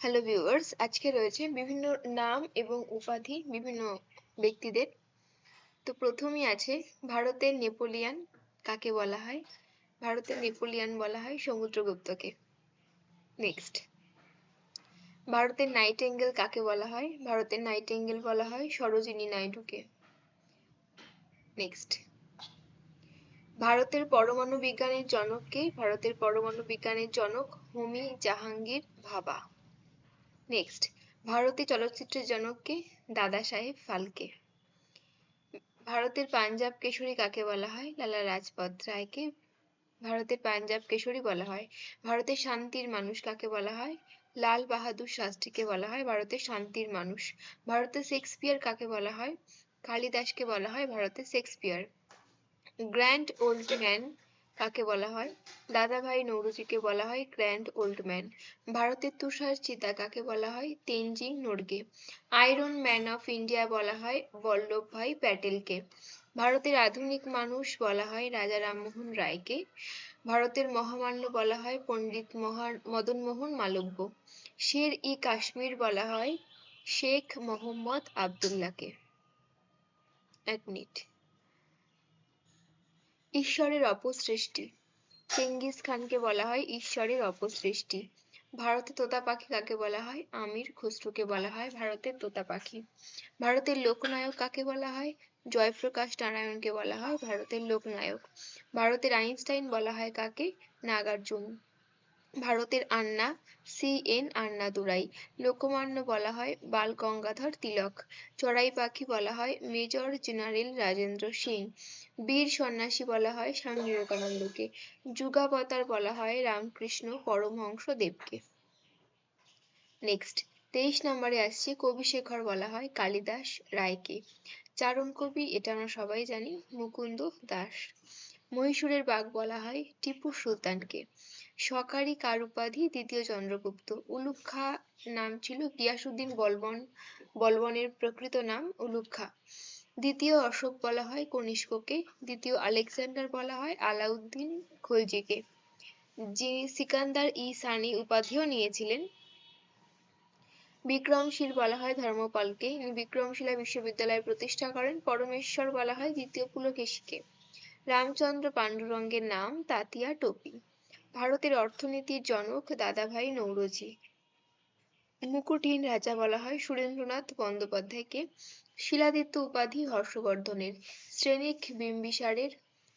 Hello viewers আজকে রয়েছে বিভিন্ন নাম এবং উপাধি বিভিন্ন ব্যক্তিদের। তো প্রথমেই আছে ভারতের নেপোলিয়ান, কাকে বলা হয়? ভারতের নেপোলিয়ান বলা হয় সমুদ্রগুপ্তকে। নেক্সট ভারতের নাইটেঙ্গেল কাকে বলা হয়? ভারতের নাইট নাইটেঙ্গেল বলা হয় সরোজিনী নাইডুকে। নেক্সট ভারতের পরমাণু বিজ্ঞানের জনককে ভারতের পরমাণু বিজ্ঞানের জনক হোমি জাহাঙ্গীর ভাবা। নেক্সট ভারতীয় চলচ্চিত্রের জনককে দাদা সাহেব ফালকে। ভারতের পাঞ্জাব কেশরী কাকে বলা হয়? লালা রাজপথ রায়কে ভারতের পাঞ্জাব কেশরী বলা হয়। ভারতের শান্তির মানুষ কাকে বলা হয়? লাল বাহাদুর শাস্ত্রীকে বলা হয়। ভারতের শান্তির মানুষ। ভারতের শেক্সপিয়ার কাকে বলা হয়? কালিদাসকে বলা হয় ভারতের শেক্সপিয়ার। গ্র্যান্ড ওল্ড ম্যান কাকে বলা হয়? দাদাভাই নৌরুজিকে বলা হয় গ্র্যান্ড ওল্ড ম্যান। ভারতের তুষার চিতা কাকে বলা হয়? Tenzing Norgay. Iron man of India বলা হয় বল্লভভাই প্যাটেলকে। ভারতের আধুনিক মানুষ বলা হয় রাজা রামমোহন রায়কে। ভারতের মহামান্য বলা হয় পণ্ডিত মোহন মালব্য। শের ই কাশ্মীর বলা হয় শেখ মোহাম্মদ আবদুল্লাহকে। এক মিনিট। ঈশ্বরের অপসৃষ্টি। চেঙ্গিস খানকে বলা হয় ঈশ্বরের অপসৃষ্টি। ভারতে তোতা পাখি কাকে বলা হয়? আমির খসরুকে বলা হয় ভারতের তোতা পাখি ভারতের লোকনায়ক কাকে বলা হয়? জয়প্রকাশ নারায়ণকে বলা হয় ভারতের লোকনায়ক। ভারতের আইনস্টাইন বলা হয় কাকে? নাগার্জুন। ভারতের আন্না সি এন আন্নাদুরাই। লোকমান্য বলা হয় বাল গঙ্গাধর তিলক। চড়াই পাখি বলা হয় মেজর জেনারেল রাজেন্দ্র সিং। বীর সন্ন্যাসী বলা হয় স্বামী বিবেকানন্দকে। যুগাবতার বলা হয় রামকৃষ্ণ পরমহংস দেবকে। নেক্সট তেইশ নম্বরে আসছে কবি শেখর বলা হয় কালিদাস রায়কে। চারণ কবি, এটা আমরা সবাই জানি, মুকুন্দ দাস। মহীশূরের বাঘ বলা হয় টিপু সুলতানকে। সকারি কার উপাধি দ্বিতীয় চন্দ্রগুপ্ত। উলুগ খা নাম ছিল গিয়াসুদ্দিন বলবন, বলবনের প্রকৃত নাম উলুগ খা দ্বিতীয় অশোক বলা হয় কনিষ্ককে, দ্বিতীয় আলেকজান্ডার বলা হয় আলাউদ্দিন খলজিকে। যিনি সিকান্দার ই সানি উপাধিও নিয়েছিলেন। বিক্রমশীল বলা হয় ধর্মপালকে। বিক্রমশিলা বিশ্ববিদ্যালয় প্রতিষ্ঠা করেন, পরমেশ্বর বলা হয় দ্বিতীয় পুলকেশীকে। রামচন্দ্র পাণ্ডুরঙ্গের নাম তাতিয়া টোপি। ভারতের অর্থনীতির জনক দাদাভাই নৌরোজি। মুকুটহীন রাজা বলা হয় সুরেন্দ্রনাথ বন্দ্যোপাধ্যায়কে। শিলাদিত্য উপাধি হর্ষবর্ধনের। শ্রেণিক বিম্বিসারের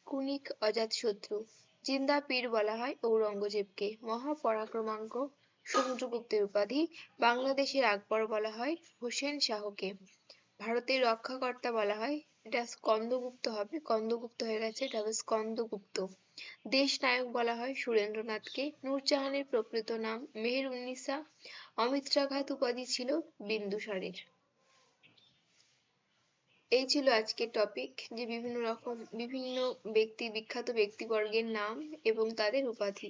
কুনিক অজাতশত্রু জিন্দা পীর বলা হয় ঔরঙ্গজেবকে। মহাপরাক্রমাঙ্ক সমুদ্রগুপ্তের উপাধি। বাংলাদেশের আকবর বলা হয় হোসেন শাহকে। ভারতের রক্ষাকর্তা বলা হয় এটা স্কন্দগুপ্ত হবে। কন্দগুপ্ত হয়ে গেছে, এটা হবে স্কন্দগুপ্ত। দেশ নায়ক বলা হয় সুরেন্দ্রনাথকে। নূরজাহানের প্রকৃত নাম মেহেরুন্নিসা। অমিত্রাঘাত উপাধি ছিল বিন্দুসারের। এই ছিল আজকের টপিক যে বিভিন্ন রকম, বিভিন্ন ব্যক্তি, বিখ্যাত ব্যক্তিবর্গের নাম এবং তাদের উপাধি।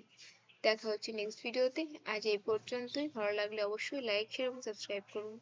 দেখা হচ্ছে নেক্সট ভিডিওতে আজ এই পর্যন্তই। ভালো লাগলে অবশ্যই লাইক শেয়ার এবং সাবস্ক্রাইব করুন।